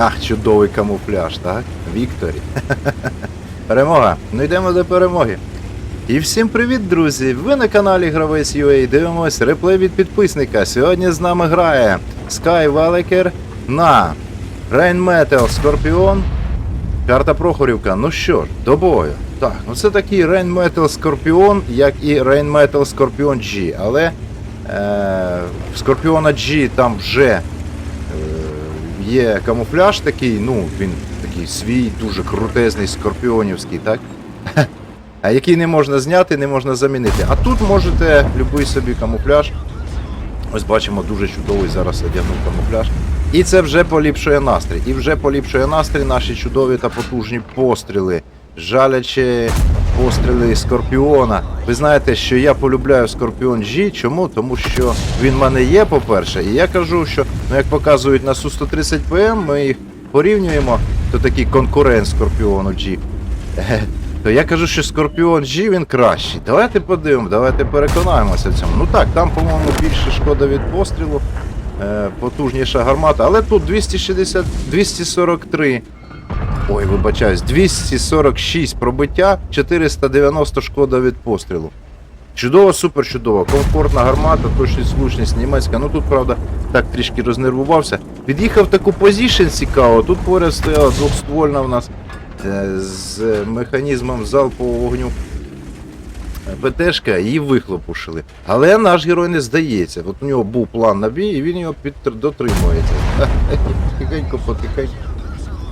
Ах, чудовий камуфляж, так? Вікторі. Перемога. Ну йдемо до перемоги. І всім привіт, друзі! Ви на каналі Гравець UA дивимось реплей від підписника. Сьогодні з нами грає Sky Валекер на Rain Metal Scorpion. Карта Прохорівка. Ну що ж, до бою. Так, ну це такий Rain Metal Scorpion, як і Rain Metal Scorpion G. Але е, Scorpion G там вже є камуфляж такий, ну, він такий свій, дуже крутезний, скорпіонівський, так? А який не можна зняти, не можна замінити. А тут можете любий собі камуфляж. Ось бачимо, дуже чудовий зараз одягнув камуфляж. І це вже поліпшує настрій. І вже поліпшує настрій наші чудові та потужні постріли. Жалячи постріли Скорпіона. Ви знаєте, що я полюбляю Скорпіон G. Чому? Тому що він в мене є, по-перше, і я кажу, що ну, як показують на Су-130 ПМ, ми їх порівнюємо, то такий конкурент Скорпіону G. То я кажу, що Скорпіон G він кращий. Давайте подивимо, давайте переконаємося в цьому. Ну так, там, по-моєму, більше шкода від пострілу, е, потужніша гармата, але тут 260, 243. Ой, вибачаюсь, 246 пробиття, 490 шкода від пострілу. Чудово, супер чудово. Комфортна гармата, точність влучність німецька. Ну тут, правда, так трішки рознервувався. Під'їхав таку позішн цікаво. Тут поряд стояла двохствольна в нас е, з механізмом залпового вогню. ПТшка, її вихлопушили. Але наш герой не здається. От у нього був план на бій, і він його дотримується. Тихенько, потихеньку.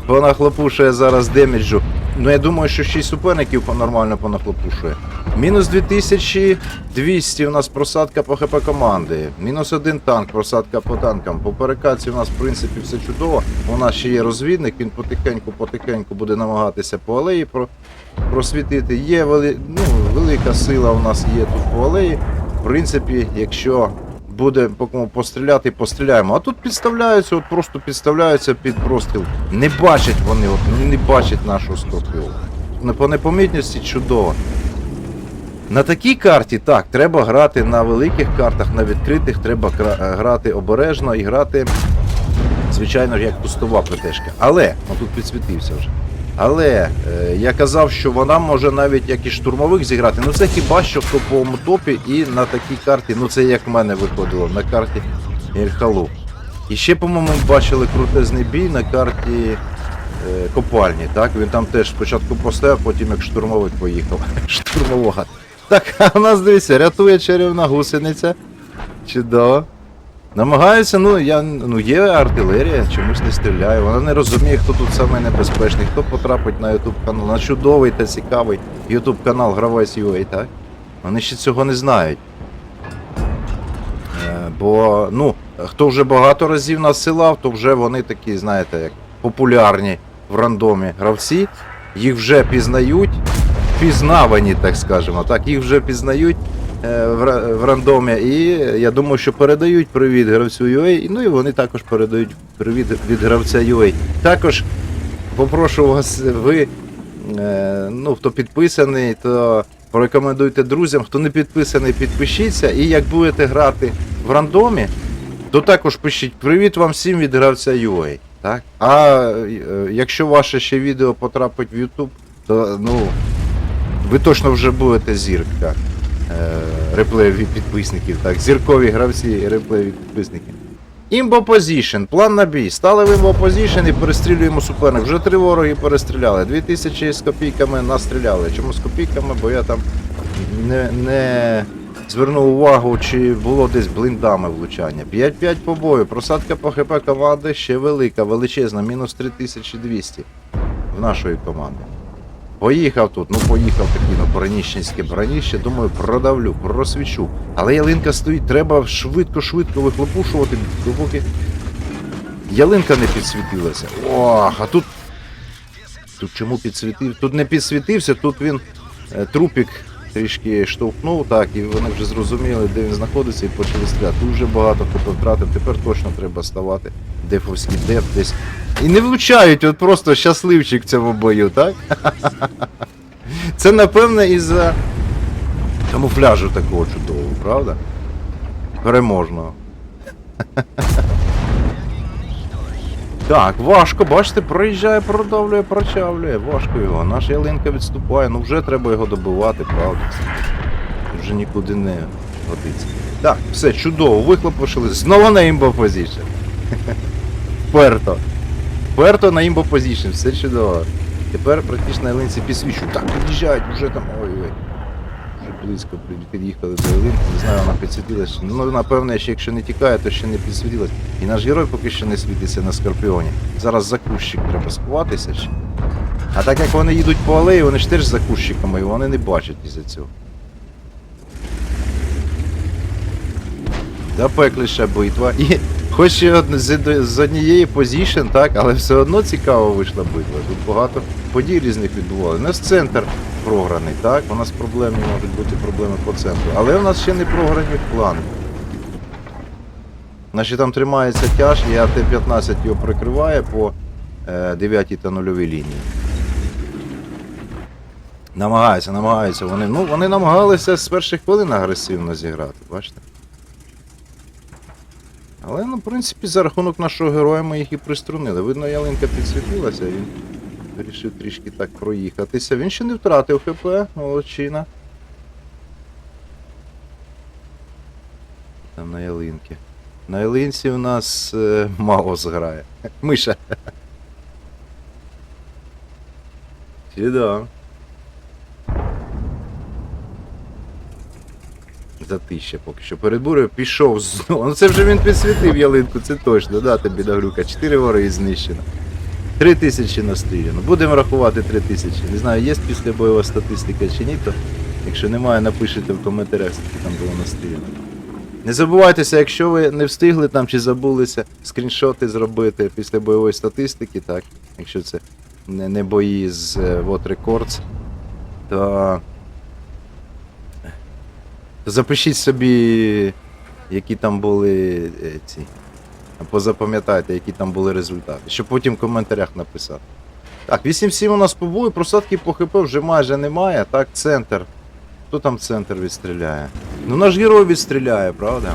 Понахлопушує зараз деміджу. Ну я думаю, що ще й суперників нормально понахлопушує. Мінус 2200 у нас просадка по ХП команди. Мінус один танк, просадка по танкам. По перекаці у нас, в принципі, все чудово. У нас ще є розвідник, він потихеньку-потихеньку буде намагатися по алеї про, просвітити. Є вели, ну, велика сила у нас є тут по алеї. В принципі, якщо буде по кому постріляти, постріляємо. А тут підставляються, от просто підставляються під простріл. Не бачать вони, от, не бачать нашого скорпіону. Не- По непомітності чудово. На такій карті так, треба грати на великих картах, на відкритих, треба е, грати обережно і грати, звичайно, як пустова ПТшка. Але, ну тут підсвітився вже. Але е, я казав, що вона може навіть як і штурмових зіграти. Ну це хіба що в топовому топі і на такій карті, ну це як в мене виходило на карті Ельхалу. І ще, по-моєму, бачили крутезний бій на карті е, копальні. Так? Він там теж спочатку поставив, потім як штурмовик поїхав. Штурмовога. Так, а нас дивіться, рятує чарівна гусениця. Чудово. Намагаються, ну я ну є артилерія, чомусь не стріляє. Вона не розуміє, хто тут саме небезпечний, хто потрапить на YouTube канал, на чудовий та цікавий YouTube канал Гравець UA, так? Вони ще цього не знають. Е, бо, ну, хто вже багато разів насилав, то вже вони такі, знаєте, як популярні в рандомі гравці. Їх вже пізнають, пізнавані, так скажемо, так, їх вже пізнають в, рандомі. І я думаю, що передають привіт гравцю UA, ну і вони також передають привіт від гравця UA. Також попрошу вас, ви, е, ну, хто підписаний, то порекомендуйте друзям. Хто не підписаний, підпишіться. І як будете грати в рандомі, то також пишіть привіт вам всім від гравця UA. Так? А е, якщо ваше ще відео потрапить в YouTube, то ну, ви точно вже будете зірка е, реплеїв від підписників. Так, зіркові гравці і реплеї від підписників. Імбо позішн, план на бій. Стали в імбо позішн і перестрілюємо суперник. Вже три вороги перестріляли. 2000 з копійками настріляли. Чому з копійками? Бо я там не, не звернув увагу, чи було десь блиндами влучання. 5-5 по бою. Просадка по ХП команди ще велика, величезна, мінус 3200 в нашої команди. Поїхав тут, ну поїхав такий, ну броніщенське броніще, думаю, продавлю, просвічу. Але ялинка стоїть, треба швидко-швидко вихлопушувати, допоки ялинка не підсвітилася. Ох, а тут. Тут чому підсвітив? Тут не підсвітився, тут він е, трупік трішки штовхнув, так, і вони вже зрозуміли, де він знаходиться, і почали стріляти. Дуже багато хто втратив, тепер точно треба ставати. Дефовський деф десь. І не влучають, от просто щасливчик в цьому бою, так? Це напевне із-за камуфляжу такого чудового, правда? Переможного. Так, важко, бачите, проїжджає, продавлює, прочавлює. Важко його. Наш ялинка відступає. Ну вже треба його добивати, правда. Вже нікуди не годиться. Так, все, чудово, вихлопушили. Знову на імбо позішн. Перто. Перто на імбо позішн, все чудово. Тепер практично на ялинці підсвічу. Так, під'їжджають, вже там. Ой-ой. Вже близько під'їхали до ялинки. Не знаю, вона підсвітилась. Ну, напевне, ще якщо не тікає, то ще не підсвітилась. І наш герой поки що не світиться на скорпіоні. Зараз за кущик треба сховатися ще. А так як вони їдуть по алеї, вони ж теж за кущиками, і вони не бачать із-за цього. Запекліша битва. Хоч і од- з, однієї позішн, так, але все одно цікаво вийшла битва. Тут багато подій різних відбувалося. У нас центр програний, так? У нас проблемні можуть бути проблеми по центру. Але у нас ще не програні плани. Значить там тримається тяж, і АТ-15 його прикриває по е, 9 та 0 лінії. Намагаються, намагаються. Вони, ну, вони намагалися з перших хвилин агресивно зіграти, бачите? Але, ну, в принципі, за рахунок нашого героя ми їх і приструнили. Видно, ялинка підсвітилася, він вирішив трішки так проїхатися. Він ще не втратив ХП, молодчина. Там на ялинки. На ялинці у нас е, Маус грає. Миша. Чудово. Затища поки що. Перед бурею пішов знову. Ну це вже він підсвітив ялинку, це точно, да, тобі Дагрюка. Чотири вори знищено. Три тисячі настріляно. Будемо рахувати три тисячі. Не знаю, є після бойова статистика чи ні, то якщо немає, напишіть в коментарях, скільки там було настріляно. Не забувайтеся, якщо ви не встигли там чи забулися скріншоти зробити після бойової статистики, так, якщо це не, бої з е, What Records, то запишіть собі, які там були е, ці. Позапам'ятайте, які там були результати, щоб потім в коментарях написати. Так, 8-7 у нас по бою, просадки по ХП вже майже немає. Так, центр. Хто там центр відстріляє? Ну наш герой відстріляє, правда?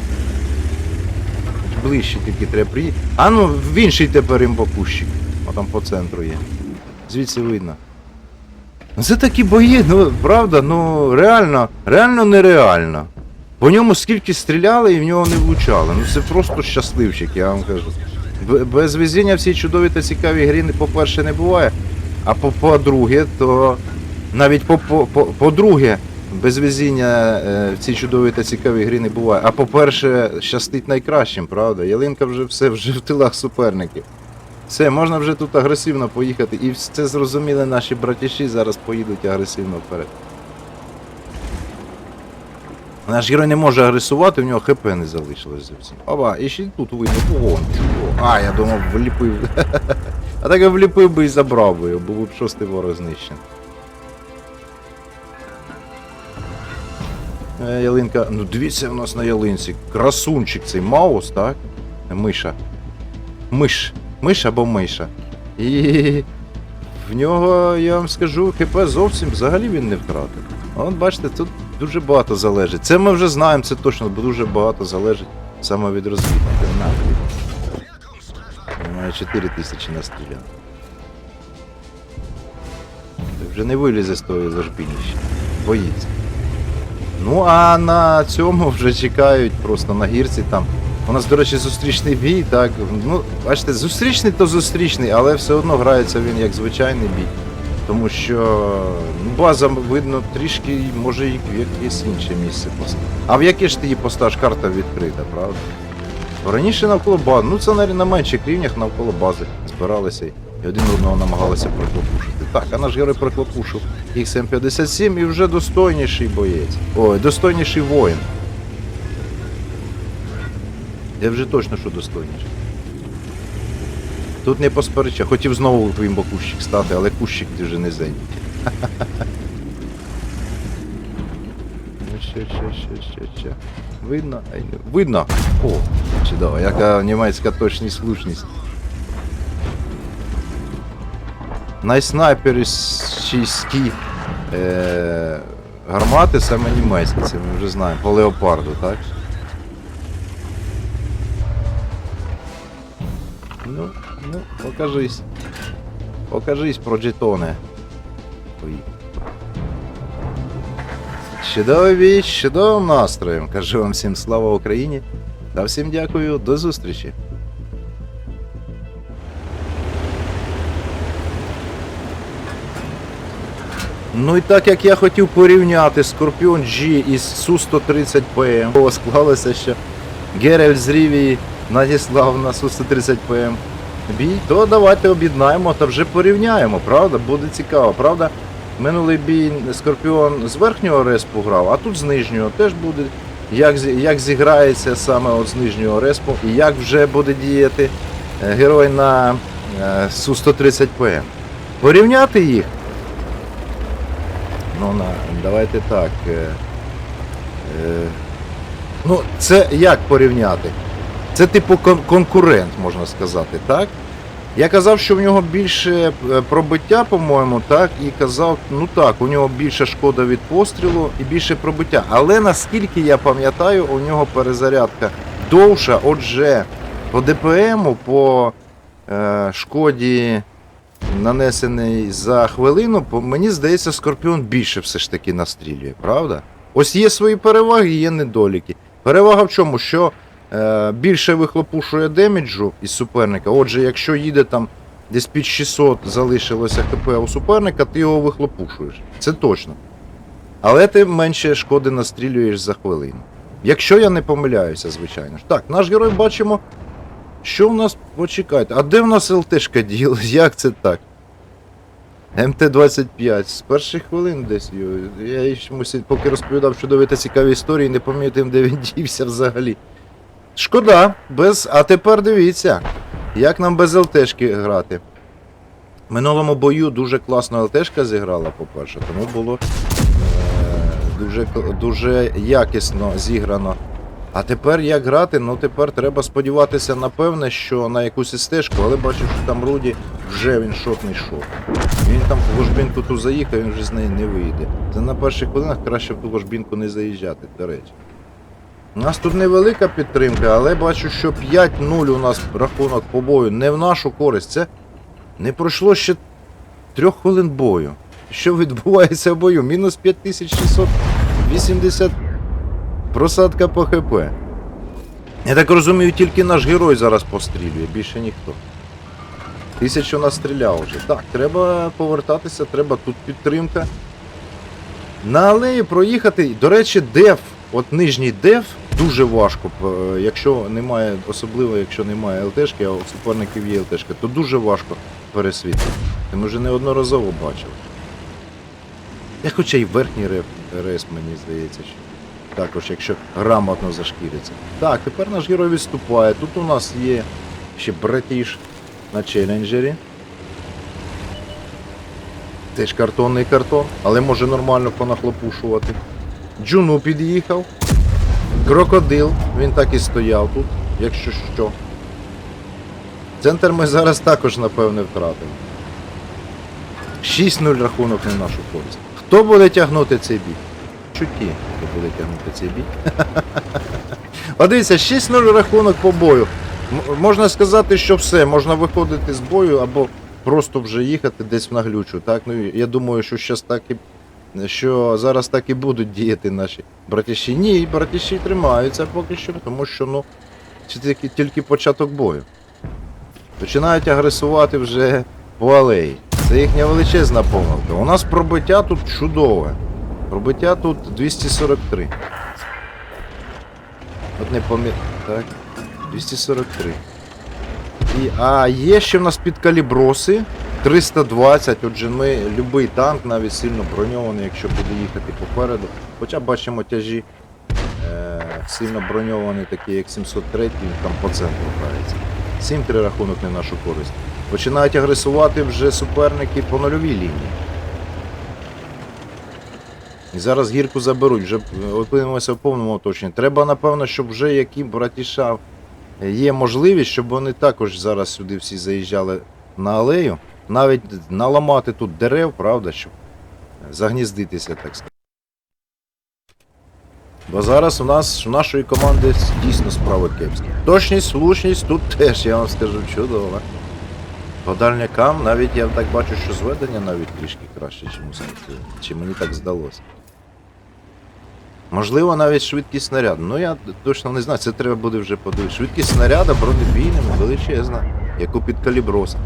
Ближче тільки треба приїхати. А ну, в інший тепер імбокущик. О, там по центру є. Звідси видно. Ну це такі бої, ну правда, ну реально, реально нереально. По ньому скільки стріляли і в нього не влучали. Ну це просто щасливчик, я вам кажу. Без везіння в цій чудовій та цікавій грі, по-перше, не буває. А по- по-друге, то навіть по- по- по- по-друге, без везіння е, в цій чудовій та цікавій грі не буває. А по-перше, щастить найкращим, правда? Ялинка вже все вже в тилах суперників. Все, можна вже тут агресивно поїхати. І це зрозуміли наші братіші, зараз поїдуть агресивно вперед. Наш герой не може агресувати, в нього ХП не залишилось зовсім. Оба, і ще тут вийде. Чого. А, я думав, вліпив. А так я вліпив би і забрав би його, був б шостий ворог знищений. Е, Ялинка, ну дивіться в нас на ялинці. Красунчик цей Маус, так? Миша. Миш. Миш або миша. І в нього, я вам скажу, ХП зовсім взагалі він не втратив. От бачите, тут дуже багато залежить. Це ми вже знаємо, це точно, бо дуже багато залежить саме від розвідника. На, Він має 4 тисячі настріляно. Так вже не вилізе з тої ложбініща. Боїться. Ну а на цьому вже чекають просто на гірці там. У нас, до речі, зустрічний бій, так. Ну, бачите, зустрічний то зустрічний, але все одно грається він як звичайний бій. Тому що ну, база, видно, трішки, може, і в якесь інше місце поставити. А в яке ж ти її поставиш, карта відкрита, правда? Раніше навколо бази, ну це на, на менших рівнях навколо бази збиралися і один одного намагалися проклопушити. Так, а наш герой проклопушив XM57 і вже достойніший боєць. Ой, достойніший воїн. Я вже точно що достойніший. Тут не поспереча. Хотів знову в імбо кущик стати, але кущик вже не зайнятий. Ну, ще, ще, ще, ще, ще. Видно? Видно! О, чудово, яка німецька точність слушність. Найснайперські е, гармати саме німецькі, це ми вже знаємо, по леопарду, так? Покажись. Покажись про джетони. Ой. З чудовим настроєм. Кажу вам всім слава Україні. Та всім дякую, до зустрічі. Ну і так як я хотів порівняти Скорпіон G із Су-130 ПМ, склалося, що Герель з Рівії надіслав на Су-130 ПМ бій, то давайте об'єднаємо та вже порівняємо, правда? Буде цікаво, правда? Минулий бій Скорпіон з верхнього респу грав, а тут з нижнього теж буде. Як, як зіграється саме от з нижнього респу і як вже буде діяти е, герой на е, Су-130 ПМ. Порівняти їх Ну, на, давайте так. Е, е, ну, це як порівняти? Це типу конкурент, можна сказати, так? Я казав, що в нього більше е, пробиття, по-моєму, так, і казав, ну так, у нього більше шкода від пострілу і більше пробиття. Але наскільки я пам'ятаю, у нього перезарядка довша, отже, по ДПМу, по е, шкоді нанесений за хвилину, мені здається, Скорпіон більше все ж таки настрілює, правда? Ось є свої переваги, є недоліки. Перевага в чому? Що більше вихлопушує деміджу із суперника. Отже, якщо їде там десь під 600 залишилося ХП у суперника, ти його вихлопушуєш. Це точно. Але ти менше шкоди настрілюєш за хвилину. Якщо я не помиляюся, звичайно ж. Так, наш герой бачимо. Що в нас почекайте? А де в нас ЛТшка ділась? Як це так? МТ-25. З перших хвилин десь. Я чомусь, поки розповідав чудові та цікаві історії, не пам'ятаю, де він дівся взагалі. Шкода, без. А тепер дивіться, як нам без ЛТшки грати. В минулому бою дуже класно ЛТшка зіграла, по-перше, тому було е, дуже, дуже якісно зіграно. А тепер як грати? Ну тепер треба сподіватися, напевне, що на якусь стежку, але бачу, що там Руді вже він шотний шов. Він там в ложбінку ту заїхав, він вже з неї не вийде. Це на перших хвилинах краще в ту ложбінку не заїжджати, до речі. У нас тут невелика підтримка, але бачу, що 5-0 у нас рахунок по бою не в нашу користь. Це не пройшло ще трьох хвилин бою. Що відбувається в бою? Мінус 5680 просадка по ХП. Я так розумію, тільки наш герой зараз пострілює, більше ніхто. Тисячу настріляв вже. Так, треба повертатися, треба тут підтримка. На алеї проїхати. До речі, деф, от нижній деф дуже важко, е, якщо немає, особливо якщо немає ЛТшки, а у суперників є ЛТшка, то дуже важко пересвітлити. Ти ми вже неодноразово бачили. Я хоча й верхній рейс, мені здається, що також, якщо грамотно зашкіриться. Так, тепер наш герой відступає. Тут у нас є ще братіш на челенджері. Теж картонний картон, але може нормально понахлопушувати. Джуну під'їхав. Крокодил, він так і стояв тут, якщо що. Центр ми зараз також, напевне, втратимо. 6-0 рахунок на нашу користь. Хто буде тягнути цей бій? Чуті, хто буде тягнути цей бій. От дивіться, 6-0 рахунок по бою. Можна сказати, що все, можна виходити з бою або просто вже їхати десь в наглючу. Так? Ну, я думаю, що щас так і, що зараз так і будуть діяти наші братіші. Ні, братіші тримаються поки що, тому що ну, це тільки, тільки початок бою. Починають агресувати вже по алеї. Це їхня величезна помилка. У нас пробиття тут чудове. Пробиття тут 243. От не пам'ятаю. Так. 243. І, а є ще в нас підкаліброси 320. Отже, ми любий танк, навіть сильно броньований, якщо буде їхати попереду. Хоча бачимо тяжі е, сильно броньований, такий як 703, він там по центру грається. 7-3 рахунок не нашу користь. Починають агресувати вже суперники по нульовій лінії. І зараз гірку заберуть, вже е, опинимося в повному оточенні. Треба, напевно, щоб вже які братіша є можливість, щоб вони також зараз сюди всі заїжджали на алею. Навіть наламати тут дерев, правда, щоб загніздитися, так сказати. Бо зараз у нас у нашої команди дійсно справи кепські. Точність, влучність тут теж, я вам скажу, чудова. По дальнякам навіть я так бачу, що зведення навіть трішки краще, ніж у Скорпіоні. Чи мені так здалося. Можливо, навіть швидкість снаряду. Ну я точно не знаю, це треба буде вже подивитися. Швидкість снаряда бронебійними величезна, як у підкаліброса.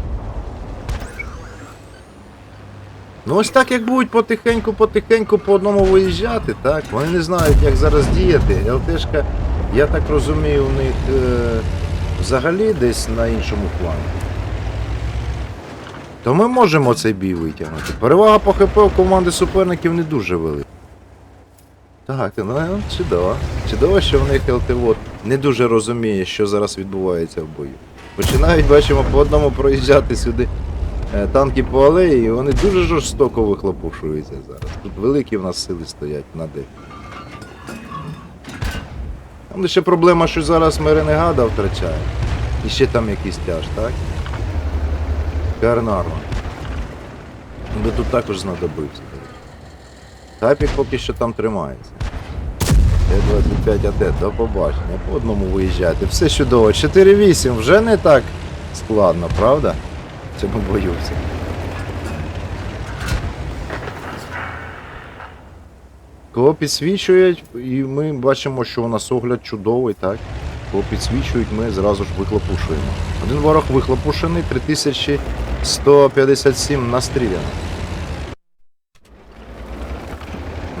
Ну ось так як будуть потихеньку-потихеньку по одному виїжджати, так? Вони не знають, як зараз діяти. ЛТшка, я так розумію, у них е, взагалі десь на іншому плані. То ми можемо цей бій витягнути. Перевага по ХП у команди суперників не дуже велика. Так, ну чудово. Чудово, що в них ЛТВО не дуже розуміє, що зараз відбувається в бою. Починають, бачимо, по одному проїжджати сюди е, танки по алеї, і вони дуже жорстоко вихлопушуються зараз. Тут великі в нас сили стоять на де. Там ще проблема, що зараз ми ренегада втрачаємо. І ще там якийсь тяж, так? Карнарва. Би тут також знадобився. Тапік поки що там тримається. Т-25 АТ, до побачення. По одному виїжджати. Все чудово. 4-8 вже не так складно, правда? Цьому бою все. Кого підсвічують, і ми бачимо, що у нас огляд чудовий, так? Кого підсвічують, ми зразу ж вихлопушуємо. Один ворог вихлопушений, 3157 настріляно.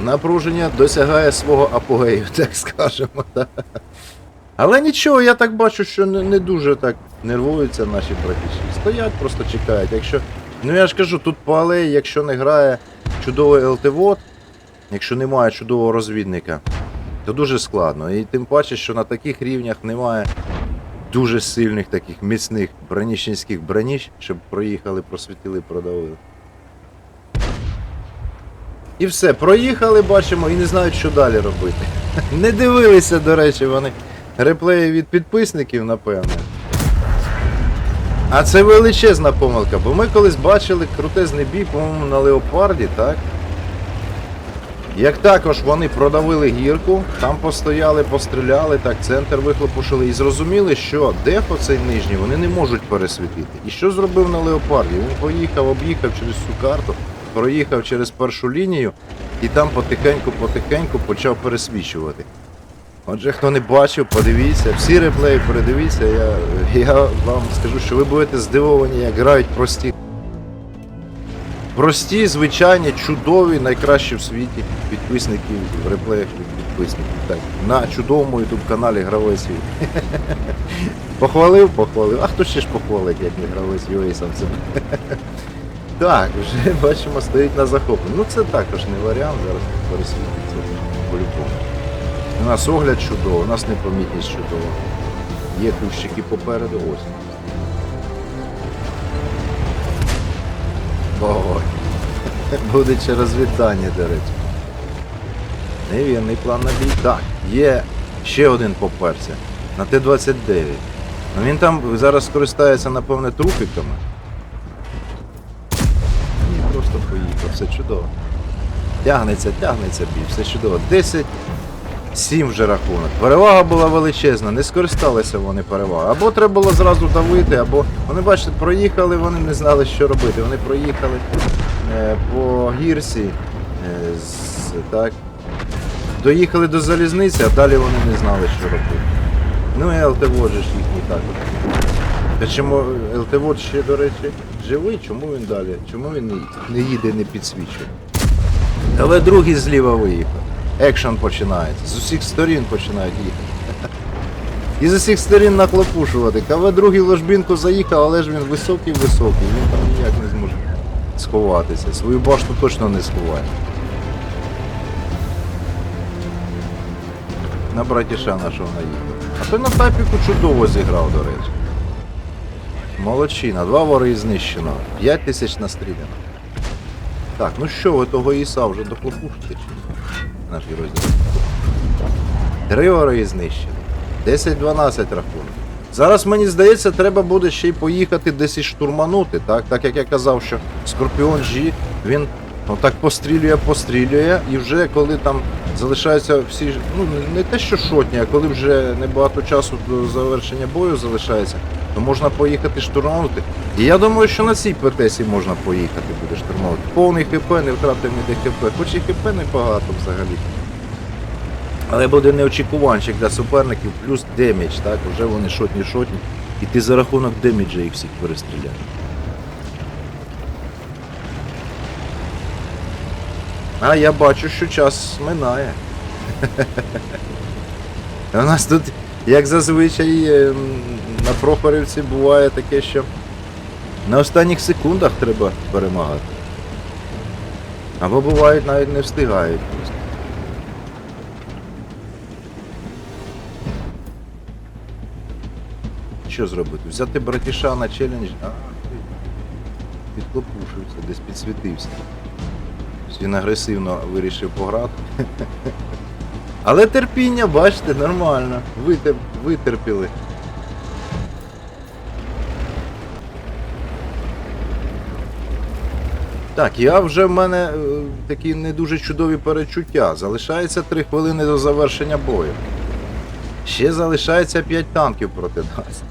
Напруження досягає свого апогею, так скажемо. Але нічого, я так бачу, що не, не дуже так нервуються наші братіші. Стоять, просто чекають. Якщо. Ну я ж кажу, тут по алеї, якщо не грає чудовий ЛТВОД, якщо немає чудового розвідника, то дуже складно. І тим паче, що на таких рівнях немає дуже сильних таких міцних броніщенських броніч, щоб проїхали, просвітили, продавили. І все, проїхали, бачимо, і не знають, що далі робити. Не дивилися, до речі, вони реплеї від підписників, напевно. А це величезна помилка, бо ми колись бачили крутезний бій, по-моєму, на Леопарді, так? Як також вони продавили гірку, там постояли, постріляли, так, центр вихлопушили і зрозуміли, що дефо цей нижній вони не можуть пересвітити. І що зробив на Леопарді? Він поїхав, об'їхав через всю карту, проїхав через першу лінію і там потихеньку-потихеньку почав пересвічувати. Отже, хто не бачив, подивіться, всі реплеї передивіться, я, я вам скажу, що ви будете здивовані, як грають прості. Прості, звичайні, чудові, найкращі в світі підписники в реплеях підписників. Так, на чудовому youtube каналі Гравець Ю. Похвалив, похвалив. А хто ще ж похвалить, як не гравець UA сам себе. Так, вже бачимо, стоїть на захопленні. Ну це також не варіант, зараз пересвітиться по-любому. У нас огляд чудовий, у нас непомітність чудова. Є кущики попереду, ось. Ой. Буде через вітання, до речі. Невірний план на бій. Так, є ще один поперся. На Т-29. Ну він там зараз скористається, напевне, трупиками. Ні, просто поїхав, все чудово. Тягнеться, тягнеться бій, все чудово. 10 7 вже рахунок. Перевага була величезна, не скористалися вони перевагою. Або треба було зразу давити, або вони, бачите, проїхали, вони не знали, що робити. Вони проїхали е, по гірсі, е, з, так, доїхали до залізниці, а далі вони не знали, що робити. Ну і ж їхній також. Та чому ЛТВОД ще, до речі, живий, чому він далі? Чому він не, їде, не підсвічує? Але другий зліва виїхав. Екшен починається. З усіх сторін починають їхати. І з усіх сторін нахлопушувати. КВ другий ложбінку заїхав, але ж він високий-високий, він там ніяк не зможе сховатися. Свою башту точно не сховає. На братіша нашого наїхав. А той на тапіку чудово зіграв, до речі. Молодчина, два вори знищено, 5 тисяч настріляно. Так, ну що, ви того Іса вже дохлопушите чи? Наш розділ. Три вори знищено. 10-12 рахунок. Зараз мені здається, треба буде ще й поїхати десь і штурманути, так? Так як я казав, що Скорпіон G, він Отак пострілює, пострілює, і вже коли там залишаються всі, ну не те, що шотні, а коли вже небагато часу до завершення бою залишається, то можна поїхати штурмувати. І я думаю, що на цій ПТСі можна поїхати, буде штурмувати. Повний ХП, не втратив ніде ХП, хоч і ХП небагато взагалі. Але буде неочікуванчик для суперників, плюс демідж, так? Вже вони шотні шотні. І ти за рахунок деміджа їх всіх перестріляєш. А я бачу, що час минає. У нас тут, як зазвичай, ем, на Прохорівці буває таке, що на останніх секундах треба перемагати. Або бувають навіть не встигають. Що зробити? Взяти братіша на челендж. А, підклопушився, десь підсвітився. Він агресивно вирішив пограти. Але терпіння, бачите, нормально. Витер... Витерпіли. Так, я вже в мене е, такі не дуже чудові перечуття. Залишається 3 хвилини до завершення бою. Ще залишається 5 танків проти нас.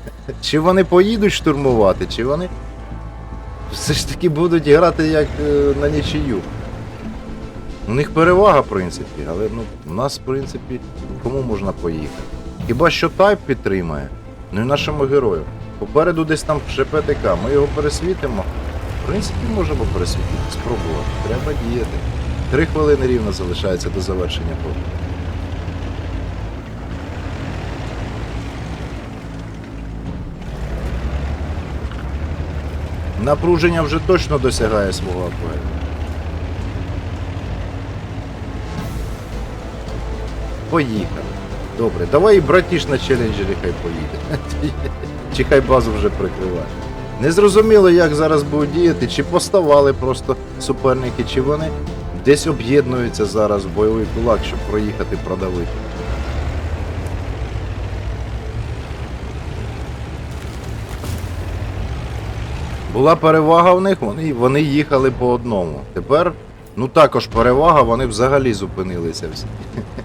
Чи вони поїдуть штурмувати, чи вони все ж таки будуть грати як е, на нічию. У них перевага, в принципі, але ну, у нас, в принципі, кому можна поїхати. Хіба що тайп підтримає, ну і нашому герою. Попереду десь там ще ПТК, ми його пересвітимо. В принципі, можемо пересвітити, спробувати. Треба діяти. Три хвилини рівно залишається до завершення бою. Напруження вже точно досягає свого апогею. Поїхали. Добре, давай і братіш на челенджері хай поїде. Чи хай базу вже прикриває. Незрозуміло, як зараз будуть діяти, чи поставали просто суперники, чи вони десь об'єднуються зараз в бойовий кулак, щоб проїхати продавити. Була перевага в них, вони, вони їхали по одному. Тепер, ну також перевага, вони взагалі зупинилися всі.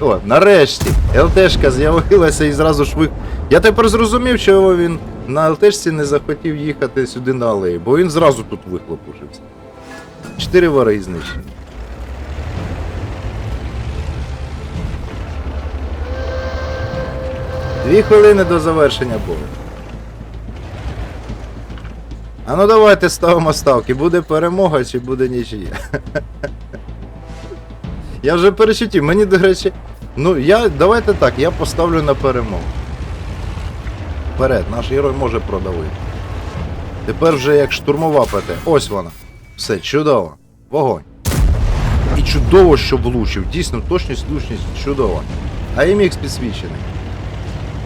О, нарешті, ЛТшка з'явилася і зразу ж ви. Я тепер зрозумів, чого він на ЛТшці не захотів їхати сюди на алею, бо він зразу тут вихлопушився. Чотири вари знищені. Дві хвилини до завершення бою. А ну давайте ставимо ставки. Буде перемога чи буде нічия. Я вже перечутів, мені, до речі. Ну, я. Давайте так, я поставлю на перемогу. Вперед, наш герой може продавити. Тепер вже як штурмова ПТ. Ось вона. Все, чудово. Вогонь. І чудово, що влучив. Дійсно, точність, влучність чудова. А імікс підсвічений.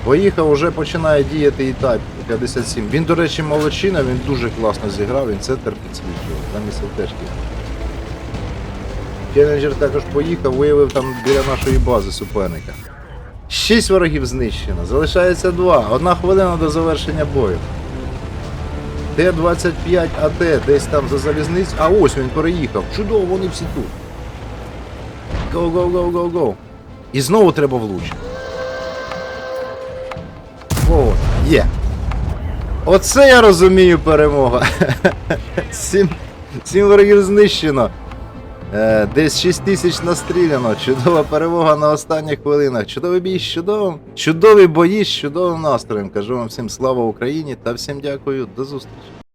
Поїхав, вже починає діяти і Type 57. Він, до речі, молодчина, він дуже класно зіграв, він центр підсвічував, замість ЛТшки. Челленджер також поїхав, виявив там біля нашої бази суперника. Шість ворогів знищено, залишається два. Одна хвилина до завершення бою. Т-25 АТ десь там за залізницю. А ось він переїхав. Чудово, вони всі тут. Go. І знову треба влучити. О, є. Оце я розумію перемога. Сім, сім ворогів знищено. Е, десь 6 тисяч настріляно. Чудова перемога на останніх хвилинах. Чудовий бій з чудовим. Чудові бої з чудовим настроєм. Кажу вам всім слава Україні та всім дякую. До зустрічі.